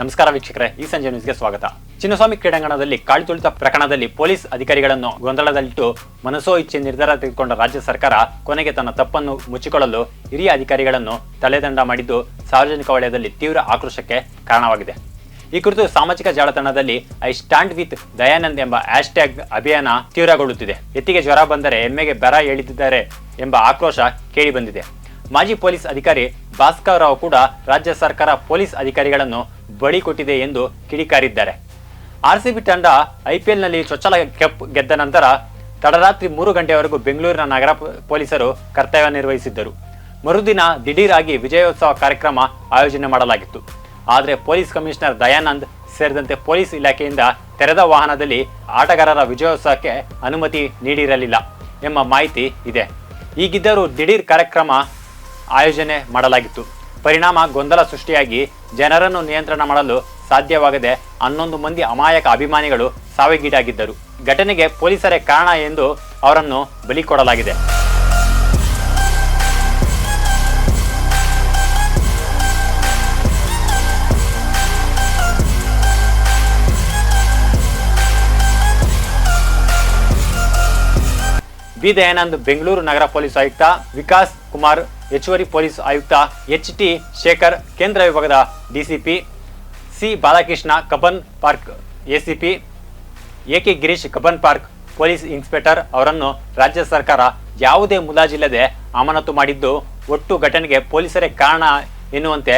ನಮಸ್ಕಾರ ವೀಕ್ಷಕರೇ, ಈ ಸಂಜೆ ನ್ಯೂಸ್ಗೆ ಸ್ವಾಗತ. ಚಿನ್ನಸ್ವಾಮಿ ಕ್ರೀಡಾಂಗಣದಲ್ಲಿ ಕಾಳಿ ತುಳಿತ ಪ್ರಕರಣದಲ್ಲಿ ಪೊಲೀಸ್ ಅಧಿಕಾರಿಗಳನ್ನು ಗೊಂದಲದಲ್ಲಿಟ್ಟು ಮನಸೋ ಇಚ್ಛೆ ನಿರ್ಧಾರ ತೆಗೆದುಕೊಂಡ ರಾಜ್ಯ ಸರ್ಕಾರ ಕೊನೆಗೆ ತನ್ನ ತಪ್ಪನ್ನು ಮುಚ್ಚಿಕೊಳ್ಳಲು ಹಿರಿಯ ಅಧಿಕಾರಿಗಳನ್ನು ತಲೆದಂಡ ಮಾಡಿದ್ದು ಸಾರ್ವಜನಿಕ ವಲಯದಲ್ಲಿ ತೀವ್ರ ಆಕ್ರೋಶಕ್ಕೆ ಕಾರಣವಾಗಿದೆ. ಈ ಕುರಿತು ಸಾಮಾಜಿಕ ಜಾಲತಾಣದಲ್ಲಿ ಐ ಸ್ಟ್ಯಾಂಡ್ ವಿತ್ ದಯಾನಂದ್ ಎಂಬ ಹ್ಯಾಶ್ ಟ್ಯಾಗ್ ಅಭಿಯಾನ ತೀವ್ರಗೊಳ್ಳುತ್ತಿದೆ. ಎತ್ತಿಗೆ ಜ್ವರ ಬಂದರೆ ಎಮ್ಮೆಗೆ ಬೆರ ಎಳೆದಿದ್ದಾರೆ ಎಂಬ ಆಕ್ರೋಶ ಕೇಳಿಬಂದಿದೆ. ಮಾಜಿ ಪೊಲೀಸ್ ಅಧಿಕಾರಿ ಭಾಸ್ಕರ್ ರಾವ್ ಕೂಡ ರಾಜ್ಯ ಸರ್ಕಾರ ಪೊಲೀಸ್ ಅಧಿಕಾರಿಗಳನ್ನು ಬಳಿ ಕೊಟ್ಟಿದೆ ಎಂದು ಕಿಡಿಕಾರಿದ್ದಾರೆ. ಆರ್ಸಿಬಿ ತಂಡ ಐಪಿಎಲ್ನಲ್ಲಿ ಚೊಚ್ಚಲ ಕೆಪ್ ಗೆದ್ದ ನಂತರ ತಡರಾತ್ರಿ ಮೂರು ಗಂಟೆವರೆಗೂ ಬೆಂಗಳೂರಿನ ನಗರ ಪೊಲೀಸರು ಕರ್ತವ್ಯ ನಿರ್ವಹಿಸಿದ್ದರು. ಮರುದಿನ ದಿಢೀರಾಗಿ ವಿಜಯೋತ್ಸವ ಕಾರ್ಯಕ್ರಮ ಆಯೋಜನೆ ಮಾಡಲಾಗಿತ್ತು. ಆದರೆ ಪೊಲೀಸ್ ಕಮಿಷನರ್ ದಯಾನಂದ್ ಸೇರಿದಂತೆ ಪೊಲೀಸ್ ಇಲಾಖೆಯಿಂದ ತೆರೆದ ವಾಹನದಲ್ಲಿ ಆಟಗಾರರ ವಿಜಯೋತ್ಸವಕ್ಕೆ ಅನುಮತಿ ನೀಡಿರಲಿಲ್ಲ ಎಂಬ ಮಾಹಿತಿ ಇದೆ. ಈಗಿದ್ದರೂ ದಿಢೀರ್ ಕಾರ್ಯಕ್ರಮ ಆಯೋಜನೆ ಮಾಡಲಾಗಿತ್ತು. ಪರಿಣಾಮ ಗೊಂದಲ ಸೃಷ್ಟಿಯಾಗಿ ಜನರನ್ನು ನಿಯಂತ್ರಣ ಮಾಡಲು ಸಾಧ್ಯವಾಗದೆ ಹನ್ನೊಂದು ಮಂದಿ ಅಮಾಯಕ ಅಭಿಮಾನಿಗಳು ಸಾವಿಗೀಡಾಗಿದ್ದರು. ಘಟನೆಗೆ ಪೊಲೀಸರೇ ಕಾರಣ ಎಂದು ಅವರನ್ನು ಬಲಿ ಕೊಡಲಾಗಿದೆ. ಬಿ ದಯಾನಂದ್, ಬೆಂಗಳೂರು ನಗರ ಪೊಲೀಸ್ ಆಯುಕ್ತ ವಿಕಾಸ್ ಕುಮಾರ್ ಹೆಚ್ಚುವರಿ ಪೊಲೀಸ್ ಆಯುಕ್ತ ಎಚ್ ಟಿ ಶೇಖರ್, ಕೇಂದ್ರ ವಿಭಾಗದ DCP C Balakrishna Cubbon Park ACP K Girish Cubbon Park police inspector ಅವರನ್ನು ರಾಜ್ಯ ಸರ್ಕಾರ ಯಾವುದೇ ಮುಲಾಜಿಲ್ಲದೆ ಅಮಾನತು ಮಾಡಿದ್ದು ಒಟ್ಟು ಘಟನೆಗೆ ಪೊಲೀಸರೇ ಕಾರಣ ಎನ್ನುವಂತೆ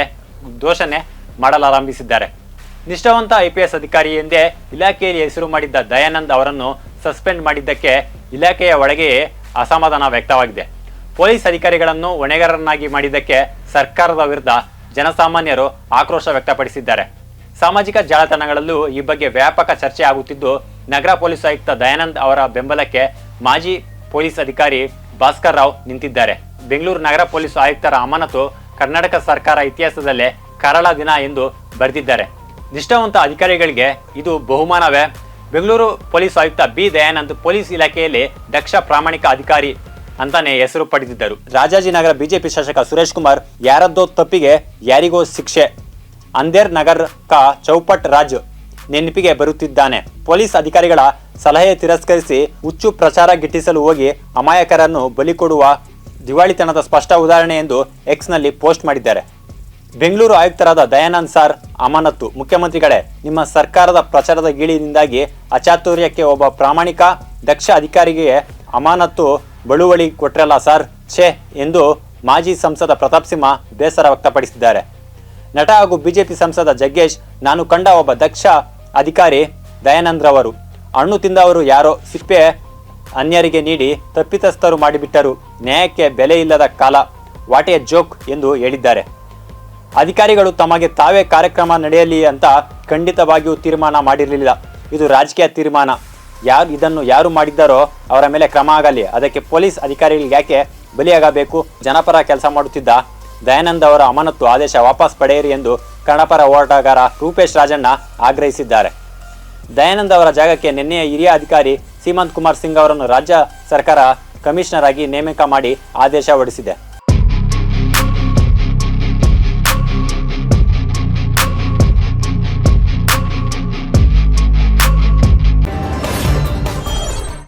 ದೋಷಣೆ ಮಾಡಲಾರಂಭಿಸಿದ್ದಾರೆ. ನಿಷ್ಠಾವಂತ ಐಪಿಎಸ್ ಅಧಿಕಾರಿ ಎಂದೇ ಇಲಾಖೆಯಲ್ಲಿ ಹೆಸರು ಮಾಡಿದ್ದ ದಯಾನಂದ್ ಅವರನ್ನು ಸಸ್ಪೆಂಡ್ ಮಾಡಿದ್ದಕ್ಕೆ ಇಲಾಖೆಯ ಒಳಗೆಯೇ ಅಸಮಾಧಾನ ವ್ಯಕ್ತವಾಗಿದೆ. ಪೊಲೀಸ್ ಅಧಿಕಾರಿಗಳನ್ನು ಹೊಣೆಗಾರರನ್ನಾಗಿ ಮಾಡಿದ್ದಕ್ಕೆ ಸರ್ಕಾರದ ವಿರುದ್ಧ ಜನಸಾಮಾನ್ಯರು ಆಕ್ರೋಶ ವ್ಯಕ್ತಪಡಿಸಿದ್ದಾರೆ. ಸಾಮಾಜಿಕ ಜಾಲತಾಣಗಳಲ್ಲೂ ಈ ಬಗ್ಗೆ ವ್ಯಾಪಕ ಚರ್ಚೆ ಆಗುತ್ತಿದ್ದು, ನಗರ ಪೊಲೀಸ್ ಆಯುಕ್ತ ದಯಾನಂದ್ ಅವರ ಬೆಂಬಲಕ್ಕೆ ಮಾಜಿ ಪೊಲೀಸ್ ಅಧಿಕಾರಿ ಭಾಸ್ಕರ್ ರಾವ್ ನಿಂತಿದ್ದಾರೆ. ಬೆಂಗಳೂರು ನಗರ ಪೊಲೀಸ್ ಆಯುಕ್ತರ ಅಮಾನತು ಕರ್ನಾಟಕ ಸರ್ಕಾರ ಇತಿಹಾಸದಲ್ಲೇ ಕರಾಳ ದಿನ ಎಂದು ಬರೆದಿದ್ದಾರೆ. ನಿಷ್ಠಾವಂತ ಅಧಿಕಾರಿಗಳಿಗೆ ಇದು ಬಹುಮಾನವೇ. ಬೆಂಗಳೂರು ಪೊಲೀಸ್ ಆಯುಕ್ತ ಬಿ ದಯಾನಂದ್ ಪೊಲೀಸ್ ಇಲಾಖೆಯಲ್ಲಿ ದಕ್ಷ ಪ್ರಾಮಾಣಿಕ ಅಧಿಕಾರಿ ಅಂತಾನೆ ಹೆಸರು ಪಡೆದಿದ್ದರು. ರಾಜಾಜಿನಗರ ಬಿಜೆಪಿ ಶಾಸಕ ಸುರೇಶ್ ಕುಮಾರ್ ಯಾರದ್ದೋ ತಪ್ಪಿಗೆ ಯಾರಿಗೋ ಶಿಕ್ಷೆ. ಅಂದೇರ್ ನಗರ್ ಕಾ ಚೌಪಟ್ ರಾಜ್ ನೆನಪಿಗೆ ಬರುತ್ತಿದ್ದಾನೆ. ಪೊಲೀಸ್ ಅಧಿಕಾರಿಗಳ ಸಲಹೆ ತಿರಸ್ಕರಿಸಿ ಹುಚ್ಚು ಪ್ರಚಾರ ಗಿಟ್ಟಿಸಲು ಹೋಗಿ ಅಮಾಯಕರನ್ನು ಬಲಿ ಕೊಡುವ ದಿವಾಳಿತನದ ಸ್ಪಷ್ಟ ಉದಾಹರಣೆ ಎಂದು ಎಕ್ಸ್ನಲ್ಲಿ ಪೋಸ್ಟ್ ಮಾಡಿದ್ದಾರೆ. ಬೆಂಗಳೂರು ಆಯುಕ್ತರಾದ ದಯಾನಂದ್ ಸಾರ್ ಅಮಾನತ್ತು. ಮುಖ್ಯಮಂತ್ರಿಗಳೇ, ನಿಮ್ಮ ಸರ್ಕಾರದ ಪ್ರಚಾರದ ಗೀಳಿನಿಂದಾಗಿ ಅಚಾತುರ್ಯಕ್ಕೆ ಒಬ್ಬ ಪ್ರಾಮಾಣಿಕ ದಕ್ಷ ಅಧಿಕಾರಿಗೆ ಅಮಾನತ್ತು ಬಳುವಳಿ ಕೊಟ್ರಲ್ಲ ಸರ್? ಛೇ, ಎಂದು ಮಾಜಿ ಸಂಸದ ಪ್ರತಾಪ್ ಸಿಂಹ ಬೇಸರ ವ್ಯಕ್ತಪಡಿಸಿದ್ದಾರೆ. ನಟ ಹಾಗೂ ಬಿಜೆಪಿ ಸಂಸದ ಜಗ್ಗೇಶ್, ನಾನು ಕಂಡ ಒಬ್ಬ ದಕ್ಷ ಅಧಿಕಾರಿ ದಯಾನಂದ್ರವರು ಹಣ್ಣು ತಿಂದವರು ಯಾರೋ ಸಿಪ್ಪೆ ಅನ್ಯರಿಗೆ ನೀಡಿ ತಪ್ಪಿತಸ್ಥರು ಮಾಡಿಬಿಟ್ಟರು. ನ್ಯಾಯಕ್ಕೆ ಬೆಲೆ ಇಲ್ಲದ ಕಾಲ. ವಾಟ್ ಎ ಜೋಕ್ ಎಂದು ಹೇಳಿದ್ದಾರೆ. ಅಧಿಕಾರಿಗಳು ತಮಗೆ ತಾವೇ ಕಾರ್ಯಕ್ರಮ ನಡೆಯಲಿ ಅಂತ ಖಂಡಿತವಾಗಿಯೂ ತೀರ್ಮಾನ ಮಾಡಿರಲಿಲ್ಲ. ಇದು ರಾಜಕೀಯ ತೀರ್ಮಾನ. ಯಾರು ಇದನ್ನು ಯಾರು ಮಾಡಿದ್ದಾರೋ ಅವರ ಮೇಲೆ ಕ್ರಮ ಆಗಲಿ. ಅದಕ್ಕೆ ಪೊಲೀಸ್ ಅಧಿಕಾರಿಗಳಿಗೆ ಯಾಕೆ ಬಲಿಯಾಗಬೇಕು? ಜನಪರ ಕೆಲಸ ಮಾಡುತ್ತಿದ್ದ ದಯಾನಂದ್ ಅವರ ಅಮಾನತ್ತು ಆದೇಶ ವಾಪಸ್ ಪಡೆಯಿರಿ ಎಂದು ಕನ್ನಡಪರ ಹೋರಾಟಗಾರ ರೂಪೇಶ್ ರಾಜಣ್ಣ ಆಗ್ರಹಿಸಿದ್ದಾರೆ. ದಯಾನಂದ ಅವರ ಜಾಗಕ್ಕೆ ನಿನ್ನೆಯ ಹಿರಿಯ ಅಧಿಕಾರಿ ಸೀಮಂತ್ ಕುಮಾರ್ ಸಿಂಗ್ ಅವರನ್ನು ರಾಜ್ಯ ಸರ್ಕಾರ ಕಮಿಷನರ್ ಆಗಿ ನೇಮಕ ಮಾಡಿ ಆದೇಶ ಹೊರಡಿಸಿದೆ.